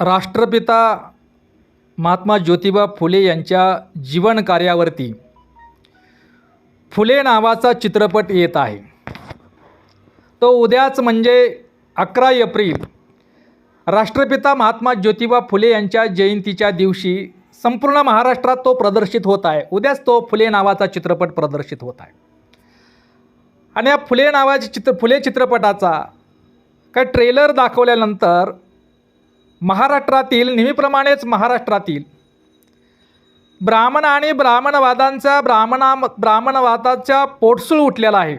राष्ट्रपिता महात्मा ज्योतिबा फुले यांच्या जीवन कार्यावरती फुले नावाचा चित्रपट येत आहे. तो उद्याच म्हणजे अकरा एप्रिल राष्ट्रपिता महात्मा ज्योतिबा फुले यांच्या जयंतीच्या दिवशी संपूर्ण महाराष्ट्रात तो प्रदर्शित होत आहे. उद्याच तो फुले नावाचा चित्रपट प्रदर्शित होत आहे. आणि या फुले नावाच्या चित्र फुले चित्रपटाचा काय ट्रेलर दाखवल्यानंतर महाराष्ट्रातील नेहमीप्रमाणेच महाराष्ट्रातील. ब्राह्मण आणि ब्राह्मणवादांचा ब्राह्मणा ब्राह्मणवादाचा पोटसूळ उठलेला आहे.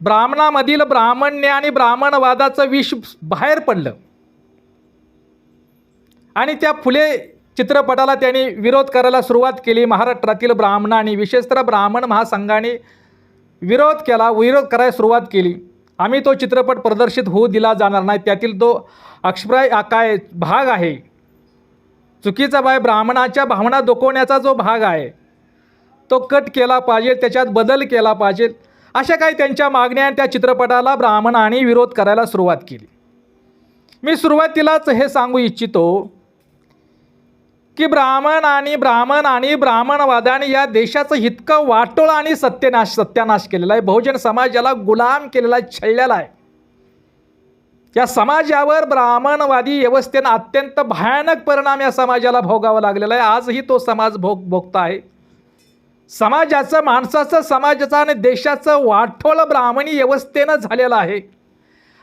ब्राह्मणामधील ब्राह्मण्य आणि ब्राह्मणवादाचं विष बाहेर पडलं. आणि त्या फुले चित्रपटाला त्यांनी विरोध करायला सुरुवात केली. महाराष्ट्रातील ब्राह्मणांनी विशेषतः ब्राह्मण महासंघाने विरोध केला विरोध करायला सुरुवात केली. आम्ही तो चित्रपट प्रदर्शित होऊ दिला जाणार नाही. त्यातील तो अक्षप्राय आकाय भाग आहे. चुकीचा बाय ब्राह्मणाच्या भावना दुखवण्याचा जो भाग आहे तो कट केला पाहिजे त्याच्यात बदल केला पाहिजे अशा काही त्यांच्या मागण्या त्या चित्रपटाला ब्राह्मणाने विरोध करायला सुरुवात केली. मी सुरुवातीलाच हे सांगू इच्छितो की ब्राह्मण आणि ब्राह्मण आणि ब्राह्मणवादाने या देशाचं इतकं वाटोळ आणि सत्यनाश सत्यानाश केलेला आहे. बहुजन समाजाला गुलाम केलेला आहे छळलेला आहे. या समाजावर ब्राह्मणवादी व्यवस्थेनं अत्यंत भयानक परिणाम या समाजाला भोगावा लागलेला आहे. आजही तो समाज भोग भोगता आहे. समाजाचं माणसाचं समाजाचं आणि देशाचं वाटोळ ब्राह्मणी व्यवस्थेनं झालेलं आहे.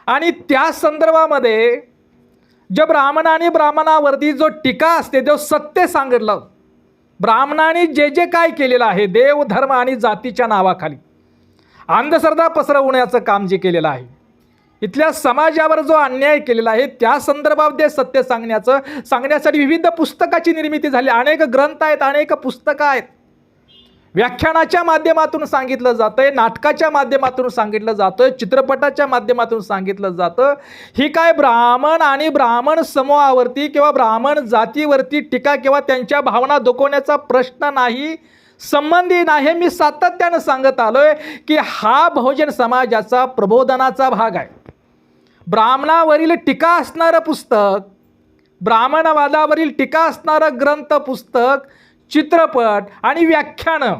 आणि त्या संदर्भामध्ये जे ब्राह्मणाने ब्राह्मणावरती जो टीका असते तो सत्य सांगितलं ब्राह्मणाने जे जे काय केलेलं आहे देव धर्म आणि जातीच्या नावाखाली अंधश्रद्धा पसरवण्याचं काम जे केलेलं आहे इथल्या समाजावर जो अन्याय केलेला आहे त्या संदर्भात संदर्भामध्ये सत्य सांगण्याचं सांगण्यासाठी विविध पुस्तकाची निर्मिती झाली. अनेक ग्रंथ आहेत अनेक पुस्तकं आहेत. व्याख्यानाच्या माध्यमातून सांगितलं जातं आहे नाटकाच्या माध्यमातून सांगितलं जातं चित्रपटाच्या माध्यमातून सांगितलं जातं. ही काय ब्राह्मण आणि ब्राह्मण समूहावरती किंवा ब्राह्मण जातीवरती टीका किंवा त्यांच्या भावना दुखवण्याचा प्रश्न नाही संबंधी नाही मी सातत्यानं सांगत आलो आहे की हा बहुजन समाजाचा प्रबोधनाचा भाग आहे. ब्राह्मणावरील टीका असणारं पुस्तक ब्राह्मणवादावरील टीका असणारं ग्रंथ पुस्तक चित्रपट आणि व्याख्यानं.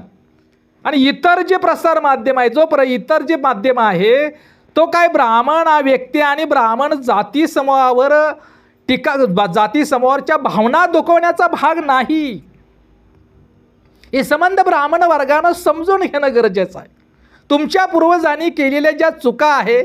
आणि इतर जे प्रसार माध्यम आहे जो प्र इतर जे माध्यम आहे तो काय ब्राह्मण हा व्यक्ती आणि ब्राह्मण जाती समूहावर टीका जाती समूहावरच्या भावना दुखवण्याचा भाग नाही. हे संबंध ब्राह्मण वर्गानं समजून घेणं गरजेचं आहे. तुमच्या पूर्वजांनी केलेल्या ज्या चुका आहे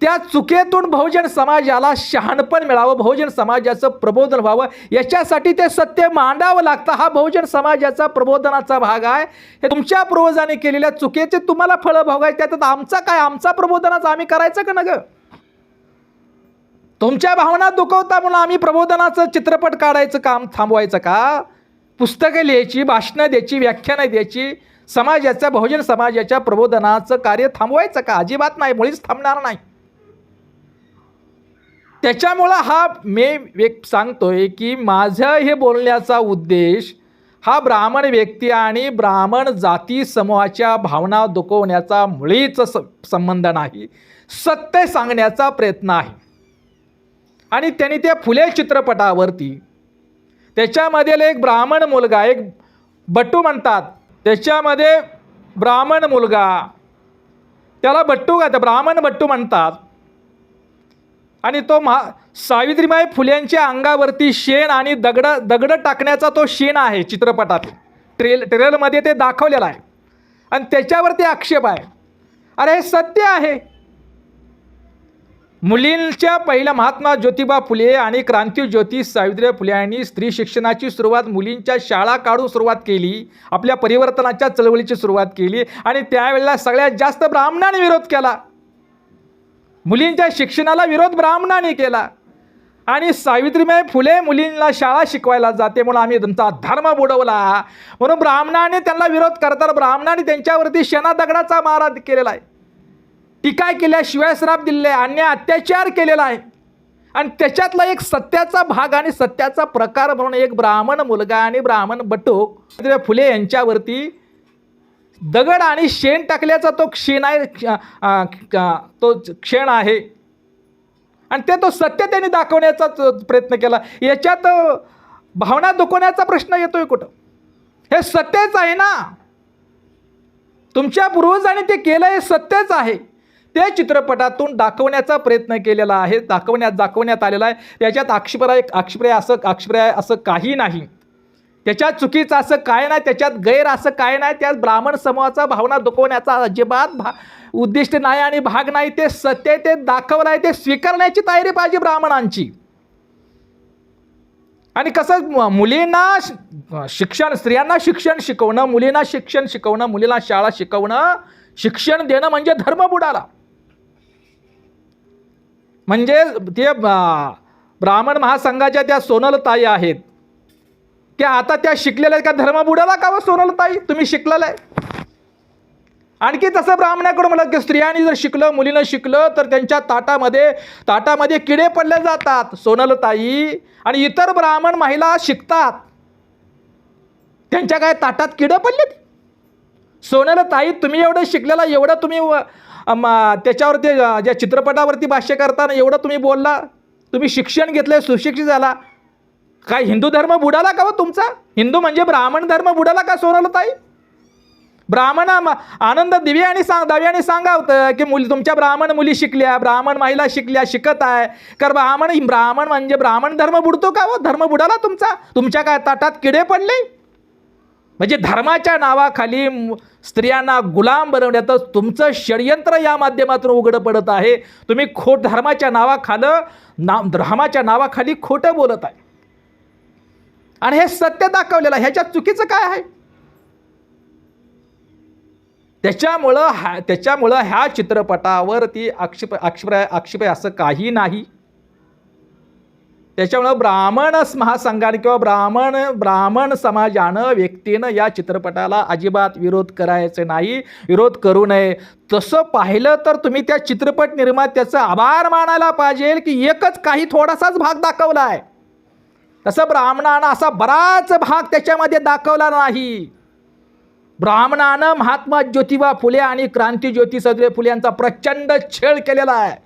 त्या चुकेतून बहुजन समाजाला शहाणपण मिळावं बहुजन समाजाचं प्रबोधन व्हावं याच्यासाठी ते सत्य मांडावं लागतं. हा बहुजन समाजाचा प्रबोधनाचा भाग आहे. हे तुमच्या पूर्वजाने केलेल्या चुकेचे तुम्हाला फळं भोगायचे त्यात आमचा काय? आमचा प्रबोधनाचा आम्ही करायचं का न गं तुमच्या भावना दुखवता म्हणून आम्ही प्रबोधनाचं चित्रपट काढायचं काम थांबवायचं का? पुस्तकं लिहायची भाषणं द्यायची व्याख्यानं द्यायची समाजाच्या बहुजन समाजाच्या प्रबोधनाचं कार्य थांबवायचं का? अजिबात नाही मुळीच थांबणार नाही. त्याच्यामुळं हा मी एक सांगतोय की माझं हे बोलण्याचा उद्देश हा ब्राह्मण व्यक्ती आणि ब्राह्मण जाती समूहाच्या भावना दुखवण्याचा मुळीच स संबंध नाही. सत्य सांगण्याचा प्रयत्न आहे. आणि त्यांनी त्या फुले चित्रपटावरती त्याच्यामधील एक ब्राह्मण मुलगा एक बट्टू म्हणतात. त्याच्यामध्ये ब्राह्मण मुलगा त्याला बट्टू का ब्राह्मण बट्टू म्हणतात. आणि तो महा सावित्रीबाई फुल्यांच्या अंगावरती शेण आणि दगड दगड टाकण्याचा तो शेण आहे चित्रपटात. ट्रेल ट्रेलरमध्ये ते दाखवलेलं आहे. आणि त्याच्यावरती आक्षेप आहे. अरे हे सत्य आहे. मुलींच्या पहिल्या महात्मा ज्योतिबा फुले आणि क्रांती ज्योती सावित्रीबाई फुले यांनी स्त्री शिक्षणाची सुरुवात मुलींच्या शाळा काढून सुरुवात केली आपल्या परिवर्तनाच्या चळवळीची सुरुवात केली आणि त्यावेळेला सगळ्यात जास्त ब्राह्मणाने विरोध केला. मुलींच्या शिक्षणाला विरोध ब्राह्मणाने केला. आणि सावित्रीबाई फुले मुलींना शाळा शिकवायला जाते म्हणून आम्ही त्यांचा धर्म बुडवला. म्हणून ब्राह्मणाने त्यांना विरोध करताना ब्राह्मणाने त्यांच्यावरती शेणा दगडाचा मारा केलेला आहे. टीका केल्याशिवाय श्राप दिले आणि अन्याय अत्याचार केलेला आहे. आणि त्याच्यातला एक सत्याचा भाग आणि सत्याचा प्रकार म्हणून एक ब्राह्मण मुलगा आणि ब्राह्मण बटूक फुले यांच्यावरती दगड आणि शेण टाकल्याचा तो क्षीण आहे तो क्षण आहे. आणि ते तो सत्य त्यांनी दाखवण्याचाच प्रयत्न केला. याच्यात भावना दुखवण्याचा प्रश्न येतोय कुठं? हे सत्यच आहे ना? तुमच्या पूर्वजांनी ते केलं हे सत्यच आहे. ते चित्रपटातून दाखवण्याचा प्रयत्न केलेला आहे दाखवण्यात दाखवण्यात आलेला आहे. याच्यात आक्षेपार्ह आक्षेपार्ह असं आक्षेपार्ह असं काही नाही. त्याच्यात चुकीचं असं काय नाही त्याच्यात गैर असं काय नाही त्यात ब्राह्मण समूहाचा भावना दुखवण्याचा अजिबात भा उद्दिष्ट नाही आणि भाग नाही. ते सत्य ते दाखवलं आहे ते स्वीकारण्याची तयारी पाहिजे ब्राह्मणांची. आणि कसं मुलींना शिक्षण स्त्रियांना शिक्षण शिकवणं मुलींना शिक्षण शिकवणं मुलींना शाळा शिकवणं शिक्षण देणं म्हणजे धर्म बुडाला. म्हणजे ते ब्राह्मण महासंघाच्या त्या सोनल ताई आहेत. की आता त्या शिकलेल्या आहेत का धर्म बुडाला का सोनल ताई? तुम्ही शिकलेला आहे. आणखी तसं ब्राह्मणाकडून म्हणलं की स्त्रियांनी जर शिकलं मुलीनं शिकलं तर त्यांच्या ताटामध्ये ताटामध्ये किडे पडले जातात सोनलताई आणि इतर ब्राह्मण महिला शिकतात. त्यांच्या काय ताटात किडे पडले सोनलताई तुम्ही एवढं शिकलेला एवढं तुम्ही व- त्याच्यावरती ज्या चित्रपटावरती भाष्य करताना एवढं तुम्ही बोलला. तुम्ही शिक्षण घेतलं सुशिक्षित झाला. काय हिंदू धर्म बुडाला का हो तुमचा? हिंदू म्हणजे ब्राह्मण धर्म बुडाला का सोनलताई ब्राह्मण आनंद दिव्याने आणि सांग दव्याने सांगा होतं की मुली तुमच्या ब्राह्मण मुली शिकल्या ब्राह्मण महिला शिकल्या शिकत आहे. कर ब्राह्मण ब्राह्मण म्हणजे ब्राह्मण धर्म बुडतो का हो? धर्म बुडाला तुमचा? तुमच्या काय ताटात किडे पडले? म्हणजे धर्माच्या नावाखाली स्त्रियांना गुलाम बनवण्याचं तुमचं षडयंत्र या माध्यमातून उघडं पडत आहे. तुम्ही खोट धर्माच्या नावाखालं ना धर्माच्या नावाखाली खोटं बोलत आहे. आणि हे सत्य दाखवलेलं आहे. ह्याच्यात चुकीचं काय आहे? त्याच्यामुळं हा त्याच्यामुळं ह्या चित्रपटावरती आक्षेप आक्षेप आक्षेप आहे असं काही नाही. त्याच्यामुळं ब्राह्मण महासंघाने किंवा ब्राह्मण ब्राह्मण समाजानं व्यक्तीनं या चित्रपटाला अजिबात विरोध करायचे नाही विरोध करू नये. तसं पाहिलं तर तुम्ही त्या चित्रपट निर्मात्याचं आभार मानायला पाहिजे की एकच काही थोडासाच भाग दाखवला आहे तसं ब्राह्मणानं असा बराच भाग त्याच्यामध्ये दाखवला नाही. ब्राह्मणानं महात्मा ज्योतिबा फुले आणि क्रांती ज्योती सदरे फुले यांचा प्रचंड छळ केलेला आहे.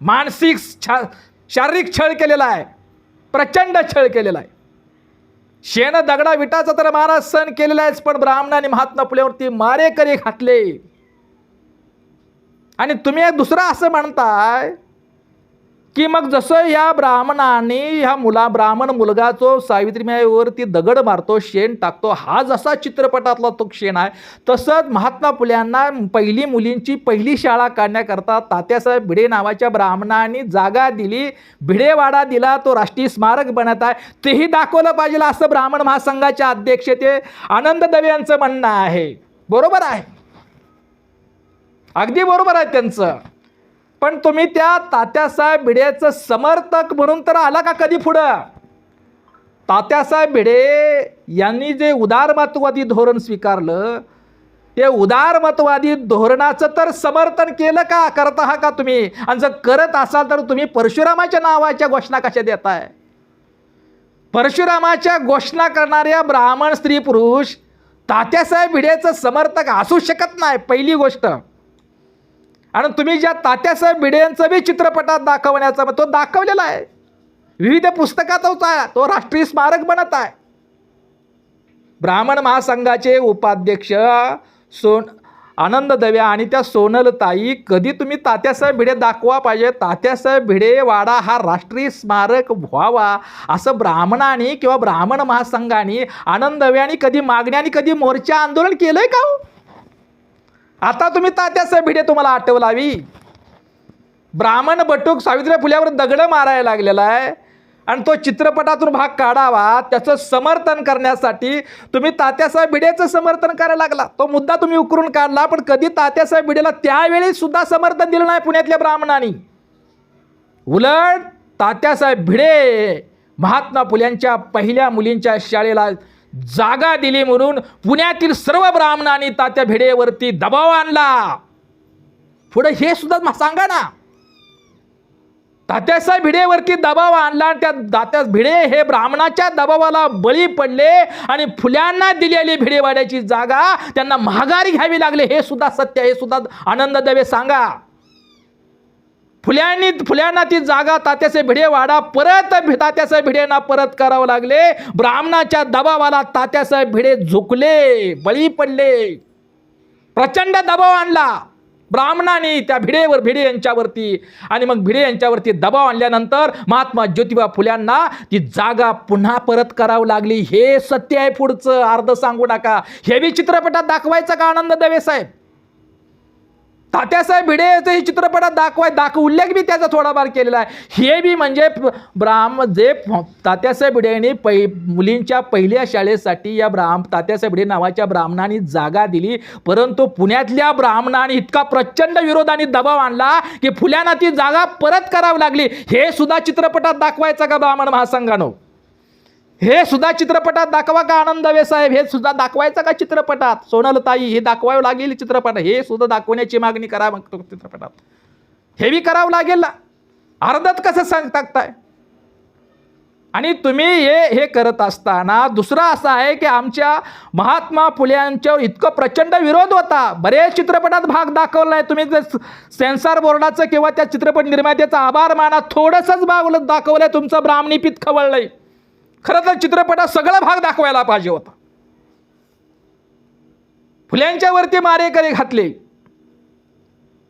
मानसिक छा शारीरिक छळ केलेला आहे. प्रचंड छळ केलेला आहे. शेण दगडा विटाचा तर महाराज सण केलेला आहेच पण ब्राह्मणाने महात्मा फुलेवरती मारेकरी घातले. आणि तुम्ही एक दुसरं असं म्हणताय की मग जसं या ब्राह्मणाने ह्या मुला ब्राह्मण मुलगा जो सावित्रीमाईवरती दगड मारतो शेण टाकतो हा जसा चित्रपटातला तो शेण आहे तसंच महात्मा फुल्यांना पहिली मुलींची पहिली शाळा काढण्याकरता तात्यासाहेब भिडे नावाच्या ब्राह्मणाने जागा दिली. भिडेवाडा दिला तो राष्ट्रीय स्मारक बनत आहे. तेही दाखवलं पाहिजे असं ब्राह्मण महासंघाच्या अध्यक्ष ते आनंद दवे यांचं म्हणणं आहे. बरोबर आहे? अगदी बरोबर आहे त्यांचं. पण तुम्ही त्या तात्यासाहेब भिडेचं समर्थक म्हणून तर आला का कधी पुढं? तात्यासाहेब भिडे यांनी जे उदारमतवादी धोरण स्वीकारलं ते उदारमतवादी धोरणाचं तर समर्थन केलं का? करत आहात का तुम्ही? आणि जर करत असाल तर तुम्ही परशुरामाच्या नावाच्या घोषणा कशा देताय? परशुरामाच्या घोषणा करणाऱ्या ब्राह्मण स्त्री पुरुष तात्यासाहेब भिडेचं समर्थक असू शकत नाही पहिली गोष्ट. आणि तुम्ही ज्या तात्यासाहेब भिडे यांचं बी चित्रपटात दाखवण्याचा तो दाखवलेला आहे. विविध पुस्तकात आहे. तो राष्ट्रीय स्मारक बनत आहे. ब्राह्मण महासंघाचे उपाध्यक्ष सोन आनंद दव्या आणि त्या सोनलताई कधी तुम्ही तात्यासाहेब भिडे दाखवा पाहिजे. तात्यासाहेब भिडे वाडा हा राष्ट्रीय स्मारक व्हावा असं ब्राह्मणाने किंवा ब्राह्मण महासंघाने आनंद दवे कधी मागण्याने आणि कधी मोर्चा आंदोलन केलं आहे का हो? आता तुम्ही तात्यासाहेब भिडे तुम्हाला आठवलावी. ब्राह्मण बटूक सावित्री फुल्यावर दगडं मारायला लागलेला आहे. आणि तो चित्रपटातून भाग काढावा त्याचं समर्थन करण्यासाठी तुम्ही तात्यासाहेब भिडेचं समर्थन करायला लागला. तो मुद्दा तुम्ही उकरून काढला पण कधी तात्यासाहेब भिडेला त्यावेळी सुद्धा समर्थन दिलं नाही पुण्यातल्या ब्राह्मणांनी. उलट तात्यासाहेब भिडे महात्मा फुल्यांच्या पहिल्या मुलींच्या शाळेला जागा दिली म्हणून पुण्यातील सर्व ब्राह्मणांनी तात्या भिडेवरती दबाव आणला. पुढे हे सुद्धा सांगा ना. तात्यासाहेब भिडेवरती दबाव आणला आणि त्या तात्या भिडे हे ब्राह्मणाच्या दबावाला बळी पडले आणि फुल्यांना दिलेली भिडेवाड्याची जागा त्यांना महागारी घ्यावी लागली. हे सुद्धा सत्य हे सुद्धा आनंद दवे सांगा. फुल्यानी फुल्यांना ती जागा तात्याचे भिडे वाडा परत भि- तात्यासाहेब भिडेंना परत करावं लागले. ब्राह्मणाच्या दबावाला तात्यासाहेब भिडे झुकले बळी पडले. प्रचंड दबाव आणला. ब्राह्मणाने त्या भिडेवर भिडे यांच्यावरती. आणि मग भिडे यांच्यावरती दबाव आणल्यानंतर महात्मा ज्योतिबा फुल्यांना ती जागा पुन्हा परत करावं लागली. हे सत्य आहे पुढचं. अर्ध सांगू नका. हे बी चित्रपटात दाखवायचं का आनंद दवे साहेब? तात्यासाहेब भिडे हे चित्रपटात दाखवाय दाखव उल्लेख बी त्याचा थोडाफार केलेला आहे? हे बी म्हणजे ब्राह्म जे तात्यासाहेब भिडे पै मुलींच्या पहिल्या शाळेसाठी या ब्राह्म तात्यासाहेब भिडे नावाच्या ब्राह्मणाने जागा दिली. परंतु पुण्यातल्या ब्राह्मणाने इतका प्रचंड विरोध आणि दबाव आणला की फुल्यांना ती जागा परत करावी लागली. हे सुद्धा चित्रपटात दाखवायचा का ब्राह्मण महासंघानं? हे सुद्धा चित्रपटात दाखवा का आनंद दवे साहेब? हे सुद्धा दाखवायचं का चित्रपटात? सोनलताई हे दाखवावं लागेल चित्रपट. हे सुद्धा दाखवण्याची मागणी करा मग चित्रपटात. हे बी करावं लागेल. ना अर्धत कसं सांग टाकताय? आणि तुम्ही हे हे करत असताना दुसरं असं आहे की आमच्या महात्मा फुल्यांच्यावर इतकं प्रचंड विरोध होता. बरेच चित्रपटात भाग दाखवला आहे तुम्ही जर सेन्सॉर बोर्डाचं किंवा त्या चित्रपट निर्मात्याचा आभार माना थोडंसंच भाग दाखवलं आहे तुमचं ब्राह्मणीपीत खवळलं आहे खरं तर चित्रपटात सगळा भाग दाखवायला पाहिजे होता. फुल्यांच्यावरती मारेकरी घातले.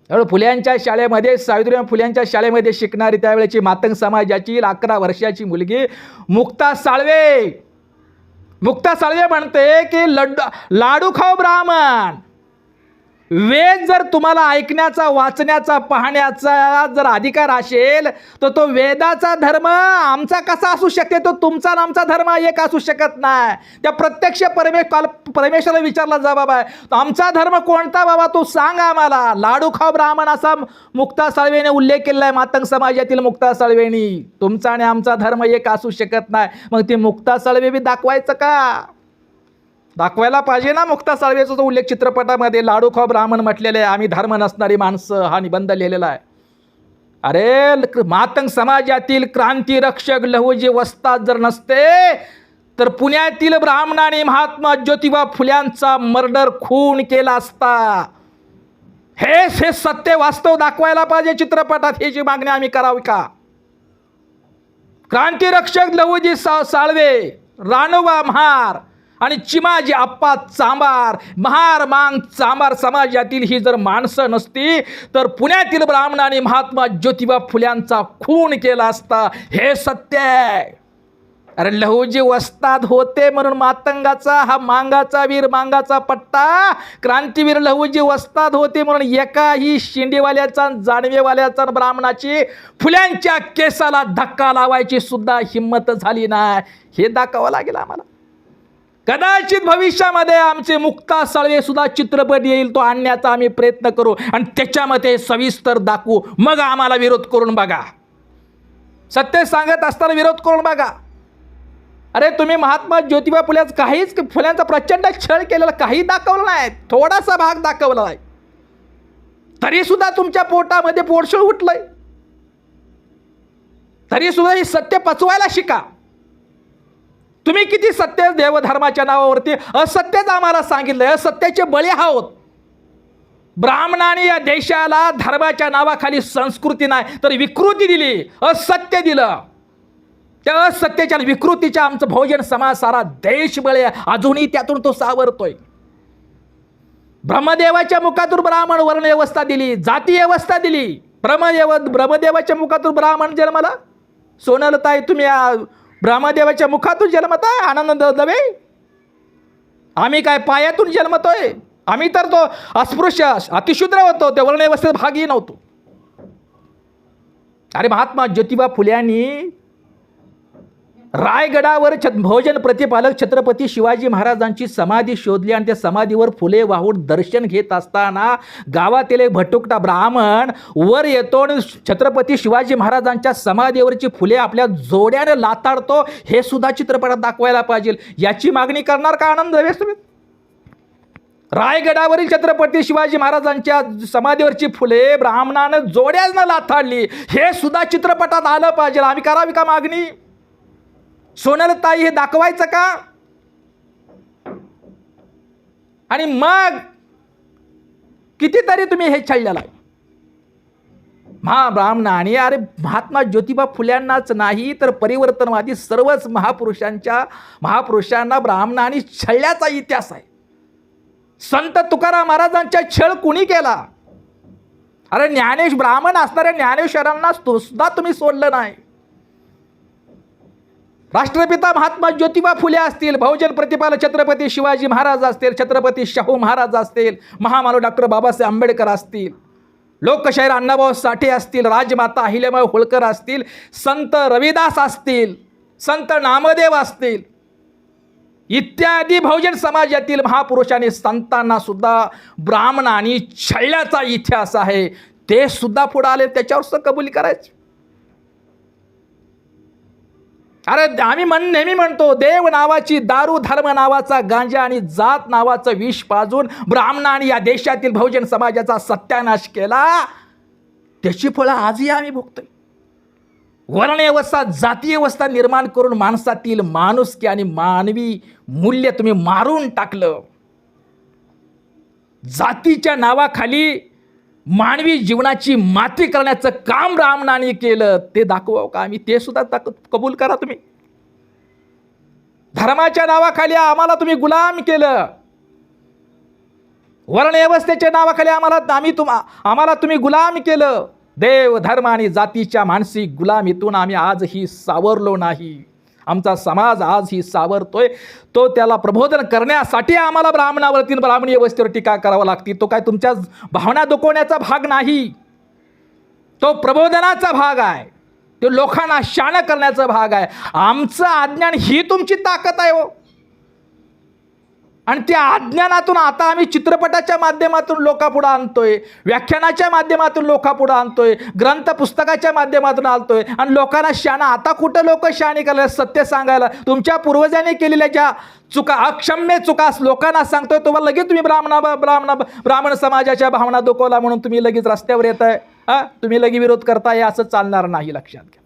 त्यामुळे फुल्यांच्या शाळेमध्ये सावित्रीबाई फुल्यांच्या शाळेमध्ये शिकणारी त्यावेळेची मातंग समाजाची अकरा वर्षाची मुलगी मुक्ता साळवे. मुक्ता साळवे म्हणते की लड्डू लाडू खाऊ ब्राह्मण. वेद जर तुम्हाला ऐकण्याचा वाचण्याचा पाहण्याचा जर अधिकार असेल तर तो वेदाचा धर्म आमचा कसा असू शकते? तो तुमचा आणि आमचा धर्म एक असू शकत नाही. त्या प्रत्यक्ष परमे काल परमेश्वराला विचारला जा बाबा आमचा धर्म कोणता बाबा? तू सांग आम्हाला. लाडू खाव ब्राह्मण असा मुक्ता साळवेने उल्लेख केलेला आहे मातंग समाजातील मुक्ता साळवेणी तुमचा आणि आमचा धर्म एक असू शकत नाही. मग ती मुक्ता साळवे बी दाखवायचं का? दाखवायला पाहिजे ना मुक्ता साळवेचा जो उल्लेख चित्रपटामध्ये लाडू खाव ब्राह्मण म्हटलेले आहे आम्ही धर्म नसणारी माणसं हा निबंध लिहिलेला आहे. अरे ल- मातंग समाजातील क्रांतिरक्षक लहुजी वस्ताद जर नसते तर पुण्यातील ब्राह्मणाने महात्मा ज्योतिबा फुल्यांचा मर्डर खून केला असता. हेच हे सत्य वास्तव दाखवायला पाहिजे चित्रपटात हे जी मागणी आम्ही करावी का? क्रांतिरक्षक लहूजी सा साळवे राणोबा महार आणि चिमाजी आप्पा चांबार महार मांग चांबार समाजातील ही जर माणसं नसती तर पुण्यातील ब्राह्मणाने महात्मा ज्योतिबा फुल्यांचा खून केला असता. हे सत्य आहे. अरे लहूजी वस्ताद होते म्हणून मातंगाचा हा मांगाचा वीर मांगाचा पट्टा. क्रांतीवीर लहूजी वस्ताद होते म्हणून एकाही शिंडीवाल्याचा जाणवेवाल्याचा ब्राह्मणाची फुल्यांच्या केसाला धक्का लावायची सुद्धा हिंमत झाली नाही. हे दाखवावं लागेल आम्हाला. कदाचित भविष्यामध्ये आमचे मुक्ता साळवे सुद्धा चित्रपट येईल तो आणण्याचा आम्ही प्रयत्न करू आणि त्याच्यामध्ये सविस्तर दाखवू. मग आम्हाला विरोध करून बघा. सत्य सांगत असताना विरोध करून बघा. अरे तुम्ही महात्मा ज्योतिबा फुल्याच काहीच फुल्यांचा प्रचंड छळ केलेला काही दाखवलं नाही. थोडासा भाग दाखवला आहे. तरी सुद्धा तुमच्या पोटामध्ये पोटशूळ उठलंय. तरी सुद्धा हे सत्य पचवायला शिका. तुम्ही किती सत्य देवधर्माच्या नावावरती असत्यच आम्हाला सांगितलंय असत्याचे बळी आहोत. ब्राह्मणाने या देशाला धर्माच्या नावाखाली संस्कृती नाही तर विकृती दिली असत्य दिलं. त्या असत्याच्या विकृतीच्या आमचं भोजन समाज सारा देश बळे अजूनही त्यातून तो सावरतोय. ब्रह्मदेवाच्या मुखातून ब्राह्मण वर्ण व्यवस्था दिली जाती व्यवस्था दिली. ब्रह्मदेव ब्रह्मदेवाच्या मुखातून ब्राह्मण जन्मला? सोनलताई तुम्ही ब्रह्मदेवाच्या मुखातून जन्मत आहे आनंद दवे आम्ही काय पायातून जन्मतोय आम्ही तर तो अस्पृश्य अतिशूद्र होतो त्या वर्णव्यवस्थेत भागही नव्हतो. अरे महात्मा ज्योतिबा फुल्यांनी रायगडावर छ भोजन प्रतिपालक छत्रपती शिवाजी महाराजांची समाधी शोधली आणि त्या समाधीवर फुले वाहून दर्शन घेत असताना गावातील एक भटुकटा ब्राह्मण वर येतो आणि छत्रपती शिवाजी महाराजांच्या समाधीवरची फुले आपल्या जोड्याने लाताडतो. हे सुद्धा चित्रपटात दाखवायला पाहिजे. याची मागणी करणार का आनंद हवेस तुम्ही रायगडावरील छत्रपती शिवाजी महाराजांच्या समाधीवरची फुले ब्राह्मणानं जोड्यानं लाथाडली. हे सुद्धा चित्रपटात आलं पाहिजे. आम्ही करावी का मागणी? सोनलताई हे दाखवायचं का? आणि मग कितीतरी तुम्ही हे छळलेलं आहे. महाब्राह्मणाने अरे महात्मा ज्योतिबा फुल्यांनाच नाही तर परिवर्तनवादी सर्वच महापुरुषांच्या महापुरुषांना ब्राह्मणाने छळल्याचा इतिहास आहे. संत तुकाराम महाराजांच्या छळ कुणी केला? अरे ज्ञानेश ब्राह्मण असणाऱ्या ज्ञानेश्वरांना तो सुद्धा तुम्ही सोडलं नाही. राष्ट्रपिता महात्मा ज्योतिबा फुले असतील बहुजन प्रतिपाल छत्रपती शिवाजी महाराज असतील छत्रपती शाहू महाराज असतील महामानव डॉक्टर बाबासाहेब आंबेडकर असतील लोकशाहीर अण्णाभाऊ साठे असतील राजमाता अहिल्याबाई होळकर असतील संत रविदास असतील संत नामदेव असतील इत्यादी बहुजन समाजातील महापुरुषांनी संतांना सुद्धा ब्राह्मणांनी छळल्याचा इतिहास आहे. ते सुद्धा पुढे आले त्याच्यावर सुद्धा कबुली करायची. अरे आम्ही म्हण नेहमी म्हणतो देव नावाची दारू धर्म नावाचा गांजा आणि जात नावाचं विष पाजून ब्राह्मणाने या देशातील बहुजन समाजाचा सत्यानाश केला. त्याची फळं आजही आम्ही भोगतोय. वर्ण व्यवस्था जातीय व्यवस्था निर्माण करून माणसातील माणुसकी आणि मानवी मूल्य तुम्ही मारून टाकलं. जातीच्या नावाखाली मानवी जीवनाची माती करण्याचं काम ब्राह्मणाने केलं ते दाखवावं का? आम्ही ते सुद्धा दाख कबूल करा तुम्ही. धर्माच्या नावाखाली आम्हाला तुम्ही गुलाम केलं. वर्णव्यवस्थेच्या नावाखाली आम्हाला आम्ही तुम आम्हाला तुम्ही गुलाम केलं. देव धर्म आणि जातीच्या मानसिक गुलामीतून आम्ही आजही सावरलो नाही. आमचा समाज आज ही सावरतोय. तो त्याला प्रबोधन करण्यासाठी आम्हाला ब्राह्मणावरती ब्राह्मणी व्यवस्थेवर टीका करावं लागते. तो काय तुमच्या भावना दुखवण्याचा भाग नाही. तो प्रबोधनाचा भाग आहे. तो लोकांना शान करण्याचा भाग आहे. आमचं अज्ञान ही तुमची ताकद आहे हो. आणि त्या अज्ञानातून आता आम्ही चित्रपटाच्या माध्यमातून लोकापुढं आणतोय व्याख्यानाच्या माध्यमातून लोकापुढं आणतोय ग्रंथ पुस्तकाच्या माध्यमातून आणतोय. आणि लोकांना शाणा आता कुठं लोक शहाणी करायला सत्य सांगायला? तुमच्या पूर्वजांनी केलेल्या ज्या चुका अक्षम्य चुका लोकांना सांगतोय तुम्हाला लगेच तुम्ही ब्राह्मणा ब्राह्मण ब्राह्मण समाजाच्या भावना दुखवला म्हणून तुम्ही लगेच रस्त्यावर येत आहे तुम्ही लगेच विरोध करताय असं चालणार नाही लक्षात घ्या.